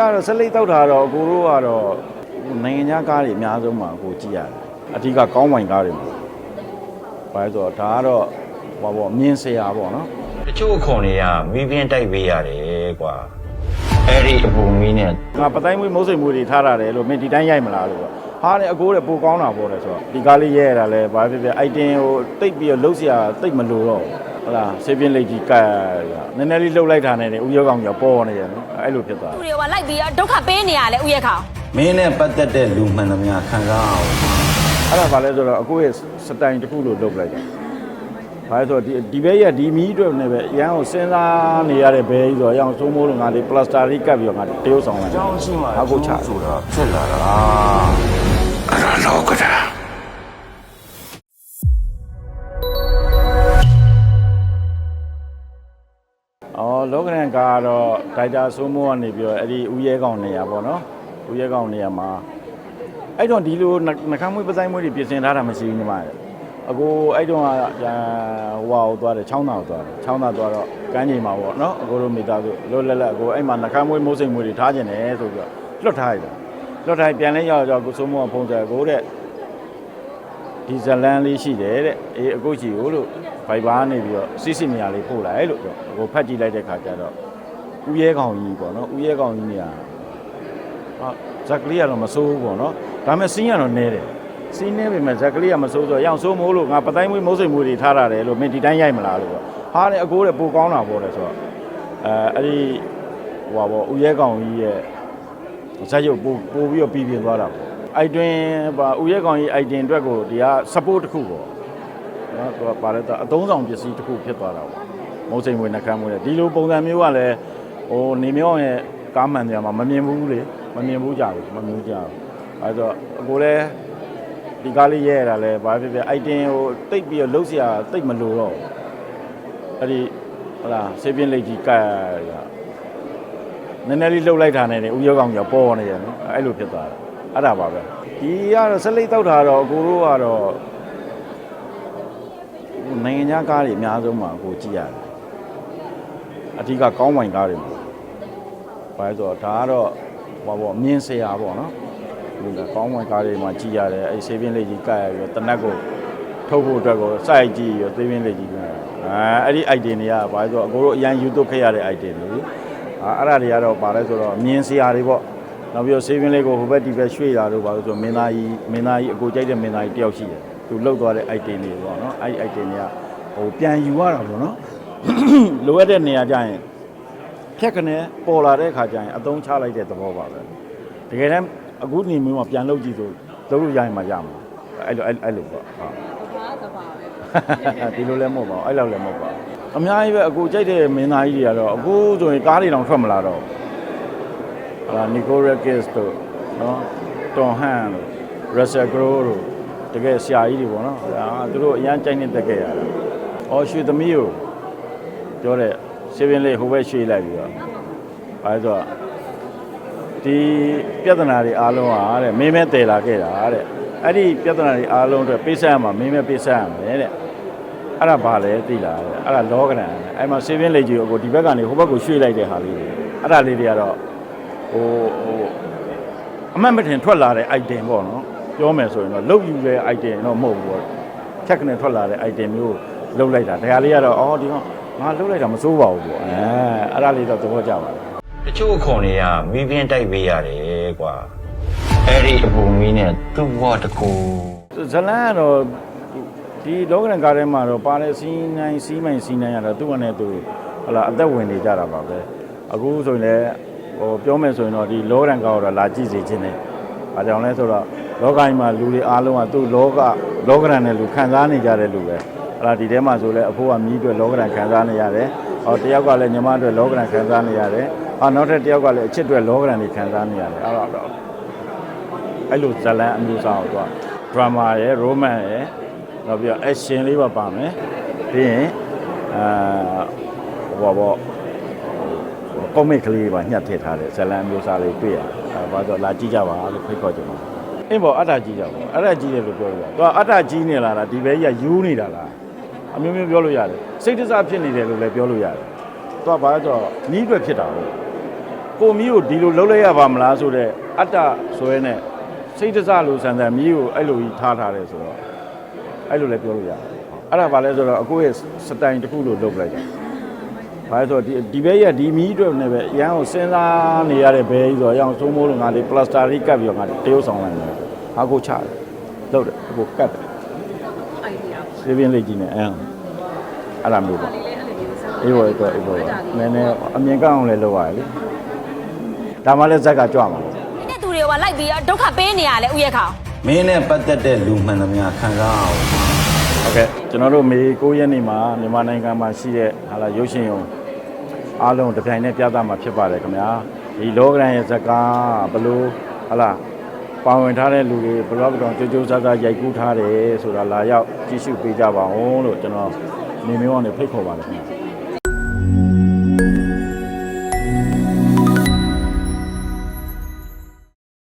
ကတော့ဆက်လက်တောက်တာတော့အကိုတို့ကတော့နိုင်ငံခြားကားတွေအများဆုံးမှာအကိုကြည့်ရတယ်အဓိကကောင်းဝိုင်ကားတွေမှာဘာလဲဆိုတော့ဒါကတော့ဟောပေါ့မြင်းဆရာပေါ့နော် တချို့အခွန်တွေကမီးပြင်းတိုက်ပေးရတယ်ကွာအဲ့ဒီအပူမီးနဲ့ ငါပတိုင်းမွေးမုတ်စိမ်မွေးတွေထားရတယ်လို့မင်းဒီတိုင်းရိုက်မလားလို့ပေါ့ဟာလေအကိုတဲ့ပိုကောင်းတာပေါ့လေဆိုတော့ဒီကားလေးရဲရတာလဲဘာဖြစ်ဖြစ်အိုက်တင်ကိုတိတ်ပြီးတော့လှုပ်เสียတိတ်မလို့တော့ဘူး ဟုတ်လားဆေးပြင်းလိတ်ကြီးကတ်ရနည်းနည်းလေးလှုပ်လိုက်တာနဲ့ဥရောကောင်ကြီးပေါ်နေရနော်အဲ့လိုဖြစ်သွားသူတွေကလိုက်ပြီးတော့ဒုက္ခပေးနေရလဲဥယျာခေါင်မင်းနဲ့ပတ်သက်တဲ့လူမှန်သမျှခံစားအောင်အဲ့ဒါဘာလဲဆိုတော့အကိုရဲ့စတိုင်တစ်ခုလို့လုပ်လိုက်တာဘာလဲဆိုတော့ဒီဒီဘဲရဒီမီးအတွက်နဲ့ပဲအရန်ကိုစဉ်းစားနေရတဲ့ဘဲကြီးဆိုတော့အရန်ကိုစိုးမိုးလို့ငါဒီပလတ်စတာလေးကပ်ပြီးတော့ငါတရုပ်ဆောင်လိုက်ကြောင်းရှိမှအကိုချဆိုတာဖြစ်လာတာအဲ့ဒါလောကတာ အော်လောကရန်ကားကတော့ဒိုက်တာစိုးမိုးကနေပြီးတော့အဲ့ဒီဦးရဲကောင်နေရပေါ့နော်ဦးရဲကောင်နေရမှာအဲ့တော့ဒီလိုနှနှခမ်းမွေးပဆိုင်မွေးတွေပြင်ဆင်ထားတာမရှိဘူးညီမရဲ့အကိုအဲ့တော့ကဟိုဟာကိုသွားတယ်ချောင်းသားကိုသွားတယ်ချောင်းသားသွားတော့ကမ်းခြေမှာပေါ့နော်အကိုတို့မိသားစုလောလက်လက်အကိုအဲ့မှာနှခမ်းမွေးမိုးစိမ်မွေးတွေထားကျင်တယ်ဆိုပြီးတော့လွတ်ထားလိုက်တာလွတ်ထားပြန်လဲရောက်တော့ကိုစိုးမိုးကဖုန်းဆက်ကိုတဲ့ ဒီဇလန်လေးရှိတယ်တဲ့အေးအခုချီကိုလို့ဗိုက်ဘာနေပြီးတော့စစ်စစ်နေရာလေးပို့လိုက်လို့ပြောဟိုဖတ်ကြည့်လိုက်တဲ့ခါကျတော့ဦးရဲကောင်ကြီးပေါ့နော်ဦးရဲကောင်ကြီးနေရာဟာဇက်ကလေးကတော့မစိုးဘူးပေါ့နော်ဒါပေမဲ့စီးရတော့နဲတယ်စီးနေပေမဲ့ဇက်ကလေးကမစိုးဆိုတော့ရောင်စိုးမိုးလို့ငါပတိုင်းမွေးမိုးစိမ်မွေးတွေထားရတယ်လို့မင်းဒီတိုင်းရိုက်မလားလို့ပြောဟာလေအကိုတဲ့ပိုကောင်းတာပေါ့လေဆိုတော့အဲအဲ့ဒီဟိုပါပေါ့ဦးရဲကောင်ကြီးရဲ့ဇက်ရုပ်ပို့ပို့ပြီးတော့ပြည်ပြင်းသွားတာပေါ့ အိုက်တွင်ပါဥရဲကောင်ကြီးအိုက်တင်အတွက်ကိုဒီက support တစ်ခုပေါ့နော်သူကပါလဲတော့အသုံးဆောင်ပစ္စည်းတစ်ခုဖြစ်သွားတာပေါ့မုံစိမ်မွေနှကမ်းမွေဒီလိုပုံစံမျိုးကလည်းဟိုနေမြောင်းရဲ့ကားမှန်တယ်မှာမမြင်ဘူးလေမမြင်ဘူးကြဘူးမမြင်ကြဘူးအဲဆိုအကိုလည်းဒီကားလေးရဲရတာလဲဘာဖြစ်ဖြစ်အိုက်တင်ဟိုတိတ်ပြီးတော့လှုပ်ရှားတိတ်မလို့တော့အဲ့ဒီဟလာဆေးပြင်းလိတ်ကြီးကတ်ရနည်းနည်းလေးလှုပ်လိုက်တာနဲ့ဥရောကောင်ကြီးပေါ်နေရတယ်အဲ့လိုဖြစ်သွားတာ အဲ့ဒါပါပဲဒီကတော့ဆက်လက်တောက်တာတော့အကိုတို့ကတော့နိုင်ငံခြားကားတွေအများဆုံးမှာအကိုကြည့်ရတယ်အဓိကကောင်းဝိုင်ကားတွေမှာဘာလဲဆိုတော့ဒါကတော့ဟောပေါ့မြင်းဆရာပေါ့နော်ဒီကကောင်းဝိုင်ကားတွေမှာကြည့်ရတယ်အဲ့ဆေးပင်းလေးကြီးကတ်ရပြီးတော့တနက်ကိုထုတ်ဖို့အတွက်ကိုစိုက်ကြည့်ရသေးပင်းလေးကြီးကအဲအဲ့ဒီ item တွေကဘာလဲဆိုတော့အကိုတို့အရန် YouTube ခဲ့ရတဲ့ item တွေအာအဲ့ဒါတွေကတော့ပါလဲဆိုတော့မြင်းစရာတွေပေါ့ နောက်ပြီးတော့ဆေးဗင်းလေးကိုဟိုဘက်ဒီဘက်ရွှေ့လာတော့ပါလို့ဆိုတော့မင်းသားကြီးမင်းသားကြီးအကိုကြိုက်တဲ့မင်းသားကြီးတယောက်ရှိတယ်သူလှုပ်သွားတဲ့ item တွေပေါ့နော်အဲ့ဒီ item တွေကဟိုပြန်ယူရတာပေါ့နော်လိုအပ်တဲ့နေရာကျရင်ဖြက်ကနေပေါ်လာတဲ့အခါကျရင်အသုံးချလိုက်တဲ့သဘောပါပဲတကယ်တမ်းအခုနေမျိုးမှာပြန်လှုပ်ကြည့်ဆိုလုပ်လို့ရရင်မှရမှာအဲ့လိုအဲ့အဲ့လိုပေါ့ဟုတ်ဒီလိုလည်းမဟုတ်ပါဘူးအဲ့လောက်လည်းမဟုတ်ပါဘူးအများကြီးပဲအကိုကြိုက်တဲ့မင်းသားကြီးတွေကတော့အခုဆိုရင်ကားတွေတောင်ထွက်မလာတော့ဘူးဟာ နီကိုရက်ကစ်တို့နော်တွန်ဟန်တို့ရက်ဆယ်ဂရိုးတို့တကယ်ဆရာကြီးတွေပေါ့နော်ဟာသူတို့အရန်ကြိုက်နေတက်ခဲ့ရတာအော်ရွှေသမီးကိုပြောတဲ့ဆေးပင်လေးဟိုဘက်ရွှေ့လိုက်ပြီးတော့အဲဆိုတော့ဒီပြဿနာတွေအားလုံးဟာတဲ့မင်းမဲတည်လာခဲ့တာတဲ့အဲ့ဒီပြဿနာတွေအားလုံးအတွက်ပေးဆက်ရမှာမင်းမဲပေးဆက်ရမယ်တဲ့အဲ့ဒါဘာလဲသိလားတဲ့အဲ့ဒါလောကရန်အဲ့မှာဆေးပင်းလေကြီးကိုဒီဘက်ကနေဟိုဘက်ကိုရွှေ့လိုက်တဲ့ဟာလေးတွေအဲ့ဒါလေးတွေကတော့ ဟိုဟိုအမှတ်မထင်ထွက်လာတဲ့ item ပေါ့နော်ပြောမယ်ဆိုရင်တော့လုတ်ယူတဲ့ item တော့မဟုတ်ဘူးပေါ့ချက်ကနေထွက်လာတဲ့ item မျိုးလုတ်လိုက်တာဒါလေးကတော့အော်ဒီကောင်ငါလုတ်လိုက်တာမစိုးပါဘူးပေါ့အဲအဲ့ဒါလေးတော့သဘောကျပါတယ်တချို့အခွန်တွေကမီးပြင်းတိုက်ပေးရတယ်ကွာအဲ့ဒီအပူမီးနဲ့သူ့ဘဝတစ်ခုဇလန်ကတော့ဒီလောကရန်ကားထဲမှာတော့ပါတဲ့စီးနိုင်စီးမိုင်စီးနိုင်ရတာသူ့အနေနဲ့သူဟလာအသက်ဝင်နေကြတာပါပဲအခုဆိုရင်လည်း ဟိုပြောမယ်ဆိုရင်တော့ဒီလောကရန်ကားတော့လာကြည့်စေခြင်းနဲ့ဘာကြောင့်လဲဆိုတော့လောကကြီးမှာလူတွေအားလုံးကသူ့လောကလောကရန်နဲ့လူခံစားနေကြတဲ့လူပဲဟလာဒီထဲမှာဆိုလဲအဖိုးကမြည်အတွက်လောကရန်ခံစားနေရတယ်ဟောတယောက်ကလည်းညီမအတွက်လောကရန်ခံစားနေရတယ်ဟာနောက်ထပ်တယောက်ကလည်းအချစ်အတွက်လောကရန်တွေခံစားနေရတယ်အဲ့တော့အဲ့လိုဇလန်အမျိုးအစားကိုသူကဒရမာရယ်ရိုမန်ရယ်နောက်ပြီးတော့အရှင်လေးပါပါမယ်ပြီးရင်အာဟိုပါဘော ကောမစ်ကလေးပါညှက်ထည့်ထားတဲ့ဇလန်အမျိုးအစားလေးတွေ့ရတယ်အဲဘာလို့လာကြည့်ကြပါလို့ဖိတ်ခေါ်ကြပါအင်းဘောအတ္တကြီးကြပါအတ္တကြီးတယ်လို့ပြောလို့ရတယ်သူကအတ္တကြီးနေလာတာဒီဘဲကြီးကယူနေတာလားအမျိုးမျိုးပြောလို့ရတယ်စိတ်တစားဖြစ်နေတယ်လို့လည်းပြောလို့ရတယ်သူကဘာလဲဆိုတော့နီးအတွက်ဖြစ်တာဟုတ်ကိုမီးကိုဒီလိုလှုပ်လိုက်ရပါမလားဆိုတော့အတ္တဆွဲနဲ့စိတ်တစလိုဆန်ဆန်မီးကိုအဲ့လိုကြီးထားထားတယ်ဆိုတော့အဲ့လိုလည်းပြောလို့ရတယ်အဲ့ဒါဘာလဲဆိုတော့အကိုရဲ့စတိုင်တစ်ခုလို့လုပ်ပလိုက်တာ ဘာလဲဆိုတော့ဒီဒီဘဲရဲ့ဒီမီးအတွက်နဲ့ပဲရန်ကိုစဉ်းစားနေရတဲ့ဘဲကြီးဆိုတော့ရအောင်သုံးမိုးလို့ငါလေးပလတ်စတာလေးကပ်ပြီးတော့ငါတရုပ်ဆောင်လိုက်တယ်အကိုချတယ်လုပ်တယ်အကိုကတ်တယ်အိုင်ဒီယာစေးပြင်းလေးကြီးနဲ့အဲအဲ့ဒါမျိုးပေါ့လေးအဲ့လိုမျိုးစမ်းအေးဘောတော့အေးဘောနည်းနည်းအမြင်ကောင်းအောင်လည်းလုပ်ရတယ်လေဒါမှလည်းဇက်ကကြွမှာပေါ့။ဒီတဲ့သူတွေကလိုက်ပြီးတော့ဒုက္ခပေးနေရလဲဦးရဲခေါင်မင်းနဲ့ပတ်သက်တဲ့လူမှန်သမျှခံစားအောင်ဟုတ်ကဲ့ကျွန်တော်တို့မေ9ရက်နေ့မှာမြန်မာနိုင်ငံမှာရှိတဲ့ဟာလာရုပ်ရှင်ရုံ အားလုံးတစ်ပြိုင်တည်းပြသမှာဖြစ်ပါတယ်ခင်ဗျာဒီလောကရန်ရဲ့ဇက်ကားဘလို့ဟာလာပါဝင်ထားတဲ့လူတွေဘလော့ကတော့ကြိုးကြိုးစားစားရိုက်ကူးထားတယ်ဆိုတာလာရောက်ကြည့်ရှုပေးကြပါဦးလို့ကျွန်တော်နေမျိုးကနေဖိတ်ခေါ်ပါတယ်ခင်ဗျာ